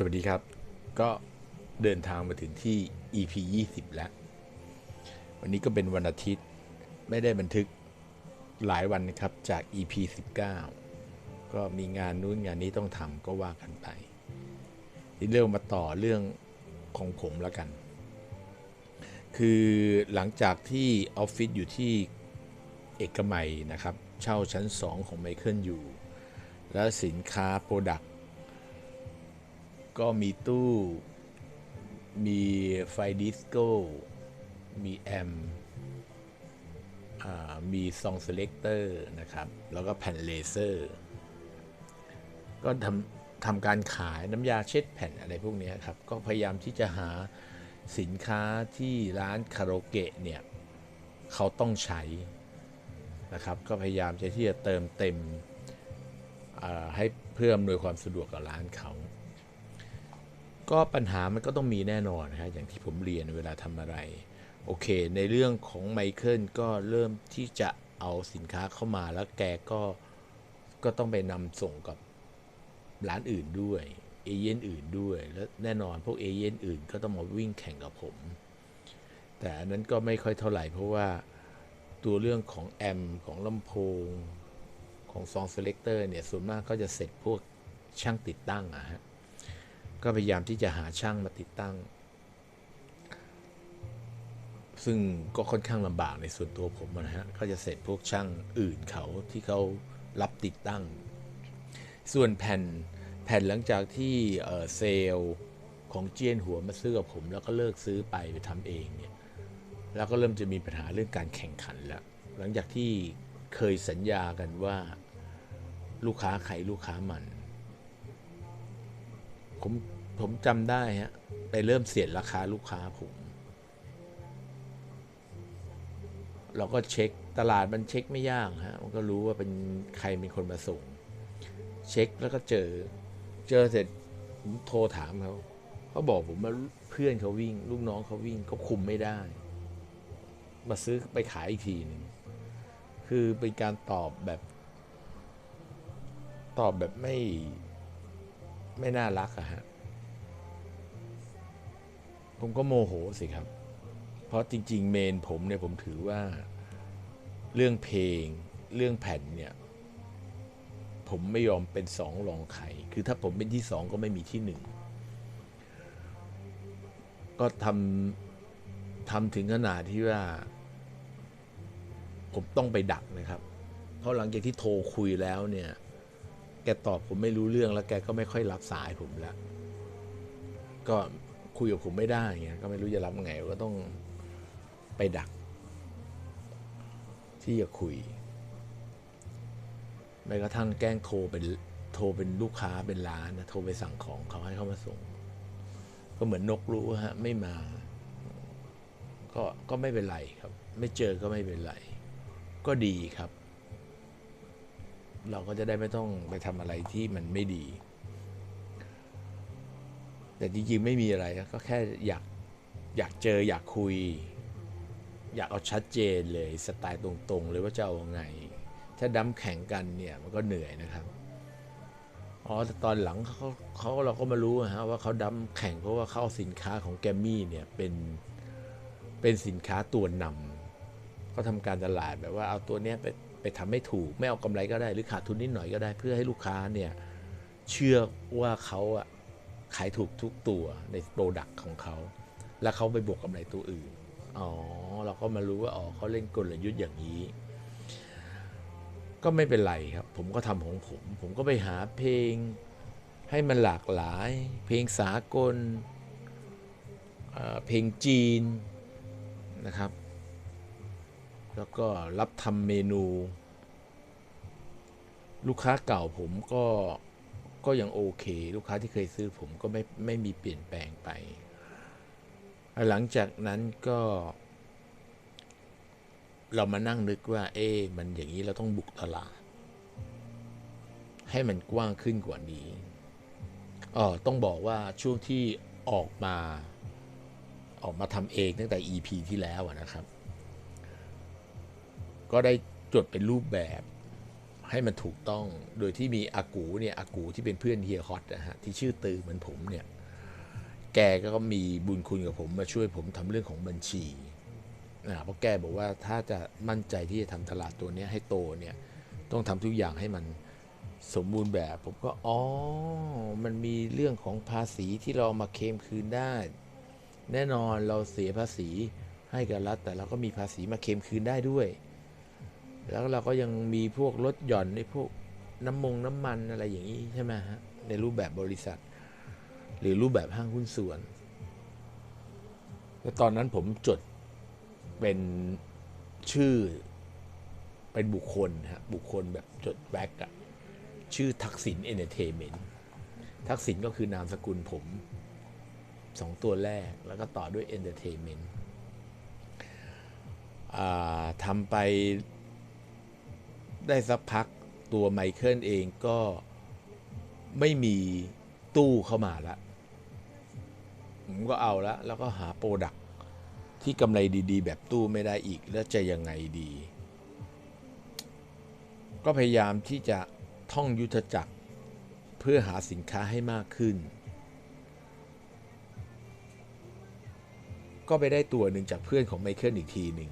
สวัสดีครับ ก็เดินทางมาถึงที่ EP 20 แล้ว วันนี้ก็เป็นวันอาทิตย์ ไม่ได้บันทึกหลายวันนะครับจาก EP 19 ก็มีงานนู้นงานนี้ต้องทำก็ว่ากันไปทีเรื่องมาต่อเรื่องของผมแล้วกัน คือหลังจากที่ออฟฟิศอยู่ที่เอกมัยนะครับ เช่าชั้น 2 ของไมเคิลอยู่ แล้วสินค้าโปรดัก ก็มีตู้ มีไฟดิสโก้ มีแอมมีซองเซเลกเตอร์นะครับ แล้วก็แผ่นเลเซอร์ ก็ทำทำการขายน้ำยาเช็ดแผ่นอะไรพวกนี้ครับ ก็พยายามที่จะหาสินค้าที่ร้านคาราโอเกะเนี่ยเขาต้องใช้นะครับ ก็พยายามจะที่จะเติมเต็มให้เพื่ออำนวยความสะดวกกับร้านเขา ก็ปัญหามันก็ต้องมีแน่นอนนะฮะอย่างที่ผมเรียนเวลาทำอะไร โอเค ในเรื่องของไมเคิลก็เริ่มที่จะเอาสินค้าเข้ามาแล้วแกก็ก็ต้องไปนำส่งกับร้านอื่นด้วยเอเย่นอื่นด้วย แล้วแน่นอนพวกเอเย่นอื่นก็ต้องมาวิ่งแข่งกับผม แต่อันนั้นก็ไม่ค่อยเท่าไหร่ เพราะว่าตัวเรื่องของแอมของลำโพงของซองเซเลกเตอร์เนี่ยส่วนมากก็จะเสร็จพวกช่างติดตั้งอะฮะ ก็พยายามที่จะหาช่างมาติดตั้ง ซึ่งก็ค่อนข้างลำบากในส่วนตัวผมนะฮะก็จะเสร็จพวกช่างอื่นเขาที่เขารับติดตั้ง ส่วนแผ่นแผ่นหลังจากที่เซลล์ของเจียนหัวมาซื้อกับผม แล้วก็เลิกซื้อไปไปทำเองเนี่ยแล้วก็เริ่มจะมีปัญหาเรื่องการแข่งขันแล้ว หลังจากที่เคยสัญญากันว่าลูกค้าใครลูกค้ามัน ผมผมจำได้ฮะไปเริ่มเสียดราคาลูกค้าผม เราก็เช็คตลาดมันเช็คไม่ยากฮะมันก็รู้ว่าเป็นใครเป็นคนมาส่ง เช็คแล้วก็เจอ เจอเสร็จผมโทรถามเขาเขาบอกผมว่าเพื่อนเขาวิ่ง ลูกน้องเขาวิ่งเขาคุมไม่ได้ มาซื้อไปขายอีกทีหนึ่งคือเป็นการตอบแบบ ตอบแบบไม่ ไม่น่ารักอะฮะผมก็โมโหสิครับ เพราะจริง ๆ เมนผมเนี่ยผมถือว่าเรื่องเพลง เรื่องแผ่นเนี่ย ผมไม่ยอมเป็นสองรองใครคือถ้าผมเป็นที่สองก็ไม่มีที่หนึ่งก็ทำทำถึงขนาดที่ว่า ผมต้องไปดักนะครับ เพราะหลังจากที่โทรคุยแล้วเนี่ย กตอบผมไม่รู้เรื่องแล้วแกก็ไม่ค่อยรับสายผมแล้ว ก็คุยกับผมไม่ได้เงี้ยก็ไม่รู้จะรับไงก็ต้องไปดัก ที่จะคุยแม้กระทั่งแกล้งโทรเป็นโทรเป็นลูกค้าเป็นร้านนะโทรไปสั่งของเขาให้เขามาส่ง ก็เหมือนนกรู้ฮะไม่มา ก็ก็ไม่เป็นไรครับ ไม่เจอก็ไม่เป็นไร ก็ดีครับ เราก็จะได้ไม่ต้องไปทำอะไรที่มันไม่ดี แต่จริงๆไม่มีอะไรก็แค่อยากอยากเจออยากคุย อยากเอาชัดเจนเลยสไตล์ตรงๆเลยว่าจะเอาไง ถ้าดั้มแข่งกันเนี่ยมันก็เหนื่อยนะครับอ๋อแต่ตอนหลังเขาเขาเราก็มารู้อะฮะว่าเขาดั้มแข่งเพราะว่าเขาเอาสินค้าของแกมมี่เนี่ยเป็นเป็นสินค้าตัวนำเขาทำการตลาดแบบว่าเอาตัวเนี้ยไป ไปทำให้ถูก ไม่เอากำไรก็ได้หรือขาดทุนนิดหน่อยก็ได้ เพื่อให้ลูกค้าเนี่ยเชื่อว่าเขาอะขายถูกทุกตัวในโปรดักต์ของเขา แล้วเขาไปบวกกำไรตัวอื่น อ๋อ เราก็มารู้ว่าอ๋อเขาเล่นกลยุทธ์อย่างนี้ ก็ไม่เป็นไรครับ ผมก็ทำของผม ผมก็ไปหาเพลงให้มันหลากหลาย เพลงสากล เพลงจีนนะครับ แล้วก็รับทำเมนู ลูกค้าเก่าผมก็ก็ยังโอเค ลูกค้าที่เคยซื้อผมก็ไม่ไม่มีเปลี่ยนแปลงไป หลังจากนั้นก็ เรามานั่งนึกว่า เอ๊มันอย่างนี้เราต้องบุกตลาด ให้มันกว้างขึ้นกว่านี้อ๋อต้องบอกว่าช่วงที่ออกมา ออกมาทำเองตั้งแต่ EP ที่แล้วนะครับ ก็ได้จดเป็นรูปแบบให้มันถูกต้อง โดยที่มีอากูเนี่ยอากูที่เป็นเพื่อนเฮียฮอตนะฮะที่ชื่อตือเหมือนผมเนี่ย แกก็มีบุญคุณกับผมมาช่วยผมทำเรื่องของบัญชีนะเพราะแกบอกว่าถ้าจะมั่นใจที่จะทำตลาดตัวนี้ให้โตเนี่ยต้องทำทุกอย่างให้มันสมบูรณ์แบบ ผมก็อ๋อ มันมีเรื่องของภาษีที่เราเอามาเคลมคืนได้ แน่นอนเราเสียภาษีให้กับรัฐ แต่เราก็มีภาษีมาเคลมคืนได้ด้วย แล้วเราก็ยังมีพวกลดหย่อนในพวกน้ำมงน้ำมันอะไรอย่างนี้ใช่ไหมฮะในรูปแบบบริษัท หรือรูปแบบห้างหุ้นส่วนแล้วตอนนั้นผมจดเป็นชื่อเป็นบุคคลฮะบุคคลแบบจดแบ็กอะชื่อทักษิณเอนเตอร์เทนเมนต์ทักษิณก็คือนามสกุลผมสองตัวแรกแล้วก็ต่อด้วยเอนเตอร์เทนเมนต์ทำไป ได้สักพักตัวไมเคิลเองก็ไม่มีตู้เข้ามาละผมก็เอาละแล้วก็หาโปรดักที่กำไรดีๆ แบบตู้ไม่ได้อีก แล้วจะยังไงดี ก็พยายามที่จะท่องยุทธจักร เพื่อหาสินค้าให้มากขึ้น ก็ไปได้ตัวหนึ่งจากเพื่อนของไมเคิลอีกทีหนึ่ง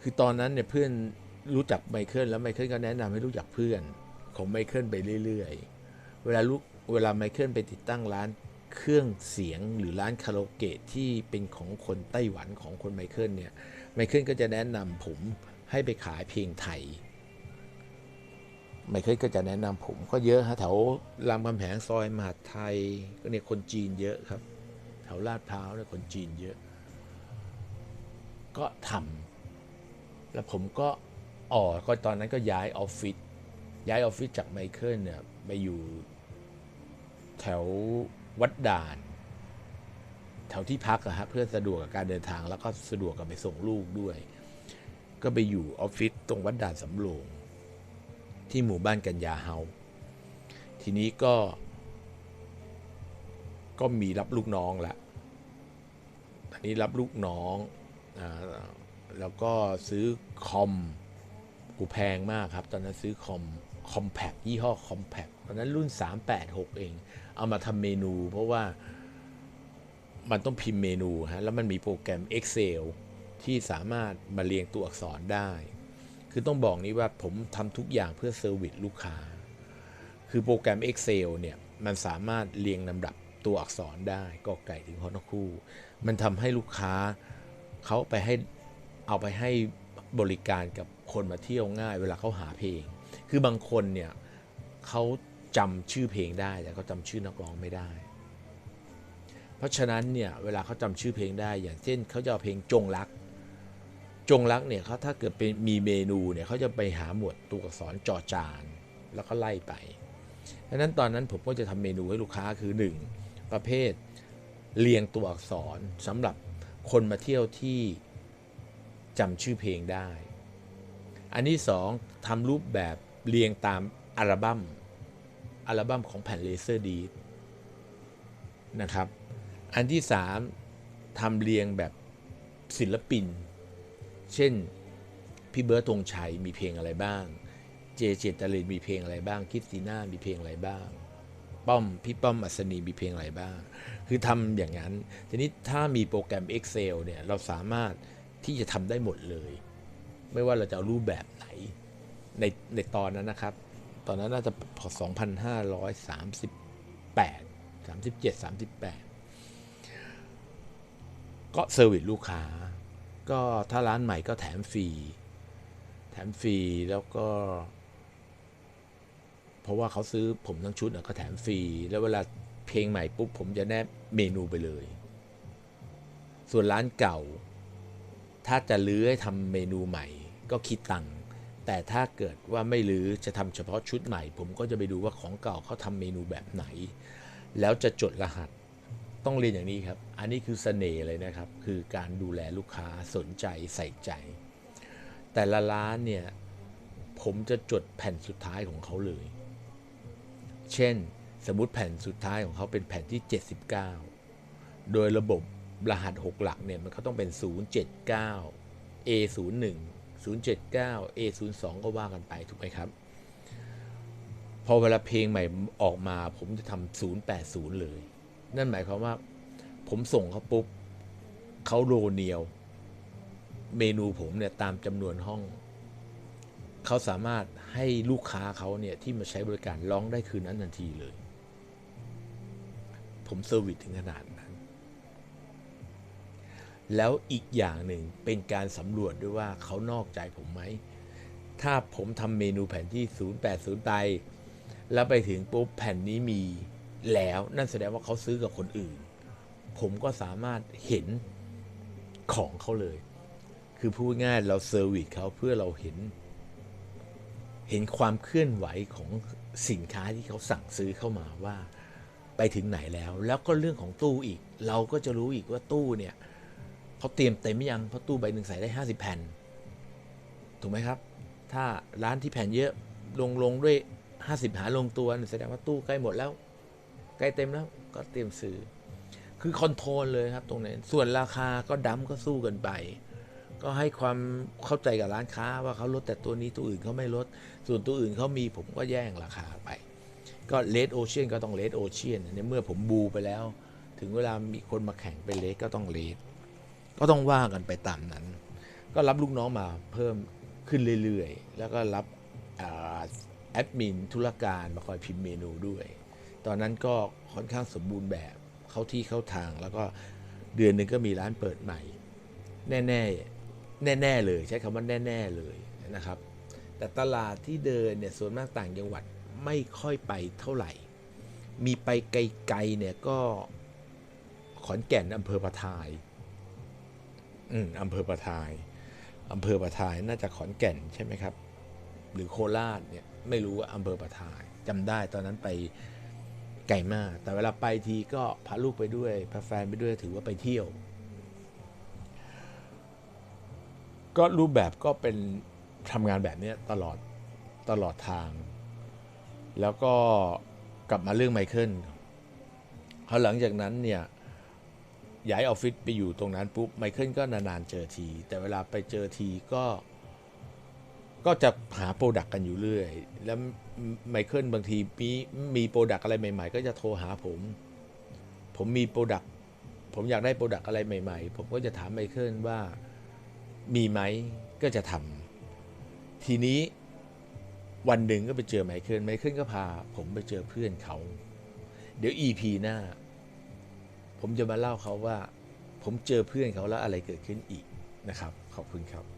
คือตอนนั้นเนี่ยเพื่อน รู้จักไมเคิลแล้วไมเคิลก็แนะนำให้รู้จักเพื่อนของไมเคิลไปเรื่อยๆ เวลาลูกเวลาไมเคิลไปติดตั้งร้านเครื่องเสียงหรือร้านคาราโอเกะที่เป็นของคนไต้หวันของคนไมเคิลเนี่ยไมเคิลก็จะแนะนำผมให้ไปขายเพลงไทยไมเคิลก็จะแนะนำผมก็เยอะฮะแถวรามคำแหงซอยมหาไทยก็เนี่ยคนจีนเยอะครับ แถวลาดพร้าวเนี่ยคนจีนเยอะ ก็ทำแล้วผมก็ อ๋อก็ตอนนั้นก็ย้ายออฟฟิศย้ายออฟฟิศจากไมเคิลเนี่ยไปอยู่แถววัดด่าน แถวที่พักอะฮะเพื่อสะดวกกับการเดินทางแล้วก็สะดวกกับไปส่งลูกด้วย ก็ไปอยู่ออฟฟิศตรงวัดด่านสำโรงที่หมู่บ้านกัญญาเฮาทีนี้ก็ ก็มีรับลูกน้องละอันนี้รับลูกน้องอ่าแล้วก็ซื้อคอม กูแพงมากครับ ตอนนั้นซื้อคอมคอมแพคยี่ห้อคอมแพคตอนนั้นรุ่น 386 เอง เอามาทำเมนู เพราะว่ามันต้องพิมพ์เมนูฮะแล้วมันมีโปรแกรม Excel ที่สามารถมาเรียงตัวอักษรได้ คือต้องบอกนี้ว่าผมทำทุกอย่างเพื่อเซอร์วิสลูกค้า คือโปรแกรม Excel เนี่ยมันสามารถเรียงลำดับตัวอักษรได้ก็ไก่ถึงฮอนคู่ มันทำให้ลูกค้าเขาไปให้เอาไปให้บริการกับ คนมาเที่ยวง่าย เวลาเขาหาเพลง คือบางคนเนี่ยเขาจำชื่อเพลงได้แต่เขาจำชื่อนักร้องไม่ได้ เพราะฉะนั้นเนี่ยเวลาเขาจำชื่อเพลงได้ อย่างเช่นเขาจะเอาเพลงจงรัก จงรักเนี่ยเขาถ้าเกิดเป็นมีเมนูเนี่ยเขาจะไปหาหมวดตัวอักษรจอจาน แล้วก็ไล่ไปดังนั้นตอนนั้นผมก็จะทำเมนูให้ลูกค้าคือ 1 ประเภทเรียงตัวอักษรสำหรับคนมาเที่ยวที่จำชื่อเพลงได้ อันที่สองทำรูปแบบเรียงตามอัลบั้มอัลบั้มของแผ่นเลเซอร์ดีนะครับ อันที่สามทำเรียงแบบศิลปิน เช่นพี่เบิร์ตธงชัยมีเพลงอะไรบ้าง เจเจตเลนมีเพลงอะไรบ้าง คิดซีน่ามีเพลงอะไรบ้าง ป้อมพี่ป้อมอัศนีมีเพลงอะไรบ้าง คือทำอย่างนั้น ทีนี้ถ้ามีโปรแกรม Excel เนี่ยเราสามารถที่จะทำได้หมดเลย ไม่ว่าเราจะเอารูปแบบไหนในในตอนนั้นนะครับ ตอนนั้นน่าจะพอ2538 37 38 ก็เซอร์วิสลูกค้า ก็ถ้าร้านใหม่ก็แถมฟรี แถมฟรีแล้วก็ เพราะว่าเขาซื้อผมทั้งชุดก็แถมฟรี แล้วเวลาเพลงใหม่ปุ๊บผมจะแนบเมนูไปเลย ส่วนร้านเก่า ถ้าจะลื้อให้ทำเมนูใหม่ ก็คิดตังค์แต่ถ้าเกิดว่าไม่ลื้อจะทำเฉพาะชุดใหม่ ผมก็จะไปดูว่าของเก่าเขาทำเมนูแบบไหน แล้วจะจดรหัสต้องเรียนอย่างนี้ครับ อันนี้คือเสน่ห์เลยนะครับ คือการดูแลลูกค้าสนใจใส่ใจ แต่ละร้านเนี่ยผมจะจดแผ่นสุดท้ายของเขาเลย เช่น สมมติแผ่นสุดท้ายของเขาเป็นแผ่นที่ 79 โดยระบบรหัส 6 หลักเนี่ยมันก็ต้องเป็น 079 A01 079 A 0 2 ก็ว่ากันไปถูกไหมครับ พอเวลาเพลงใหม่ออกมา ผมจะทำ080 เลย นั่นหมายความว่า ผมส่งเขาปุ๊บเขาโรเนียว เมนูผมเนี่ยตามจำนวนห้อง เขาสามารถให้ลูกค้าเขาเนี่ยที่มาใช้บริการร้องได้คืนนั้นทันทีเลย ผมเซอร์วิสถึงขนาดนั้น แล้วอีกอย่างหนึ่งเป็นการสำรวจด้วยว่าเขานอกใจผมไหม ถ้าผมทำเมนูแผ่นที่ 080 ไป แล้วไปถึงปุ๊บแผ่นนี้มีแล้วนั่นแสดงว่าเขาซื้อกับคนอื่น ผมก็สามารถเห็นของเขาเลย คือพูดง่ายเราเซอร์วิสเขาเพื่อเราเห็น เห็นความเคลื่อนไหวของสินค้าที่เขาสั่งซื้อเข้ามาว่า ไปถึงไหนแล้ว แล้วก็เรื่องของตู้อีก เราก็จะรู้อีกว่าตู้เนี่ย เขาเตรียมเต็มยังเพราะตู้ใบหนึ่งใส่ได้ 50 แผ่น ถูกไหมครับ ถ้าร้านที่แผ่นเยอะลงลงด้วย 50 หาลงตัวแสดงว่าตู้ใกล้หมดแล้ว ใกล้เต็มแล้วก็เตรียมซื้อ คือคอนโทรลเลยครับตรงนี้ส่วนราคาก็ดั้มก็สู้กันไป ก็ให้ความเข้าใจกับร้านค้าว่าเขาลดแต่ตัวนี้ตัวอื่นเขาไม่ลด ส่วนตัวอื่นเขามีผมก็แย่งราคาไป ก็เลดโอเชียนก็ต้องเลดโอเชียนในเมื่อผมบูไปแล้ว ถึงเวลามีคนมาแข่งเป็นเลดก็ต้องเลด ก็ต้องว่ากันไปตามนั้น ก็รับลูกน้องมาเพิ่มขึ้นเรื่อยๆ แล้วก็รับแอดมินธุรการมาคอยพิมพ์เมนูด้วย ตอนนั้นก็ค่อนข้างสมบูรณ์แบบเข้าที่เข้าทาง แล้วก็เดือนหนึ่งก็มีร้านเปิดใหม่ แน่ๆแน่ๆเลย ใช้คำว่าแน่ๆเลยนะครับ แต่ตลาดที่เดินเนี่ยส่วนมากต่างจังหวัดไม่ค่อยไปเท่าไหร่ มีไปไกลๆเนี่ยก็ขอนแก่นอำเภอประทาย อืมอำเภอประทายอำเภอประทายน่าจะขอนแก่นใช่ไหมครับ หรือโคราชเนี่ยไม่รู้ว่าอำเภอประทายจำได้ตอนนั้นไปไกลมาก แต่เวลาไปทีก็พาลูกไปด้วยพาแฟนไปด้วยถือว่าไปเที่ยว ก็รูปแบบก็เป็นทำงานแบบเนี้ยตลอดตลอดทาง แล้วก็กลับมาเรื่องไมเคิลพอหลังจากนั้นเนี่ย ย้ายออฟฟิศไปอยู่ตรงนั้นปุ๊บไมเคิลก็นานๆเจอที แต่เวลาไปเจอทีก็ ก็จะหาโปรดักต์กันอยู่เรื่อย แล้วไมเคิลบางทีมีมีโปรดักต์อะไรใหม่ๆ ก็จะโทรหาผม ผมมีโปรดักต์ผมอยากได้โปรดักต์อะไรใหม่ๆ ผมก็จะถามไมเคิลว่ามีไหมก็จะทำทีนี้วันหนึ่งก็ไปเจอไมเคิลไมเคิลก็พา ผมไปเจอเพื่อนเขา เดี๋ยว EP หน้า ผมจะมาเล่าเขาว่า ผมเจอเพื่อนเขาแล้วอะไรเกิดขึ้นอีกนะครับ ขอบคุณครับ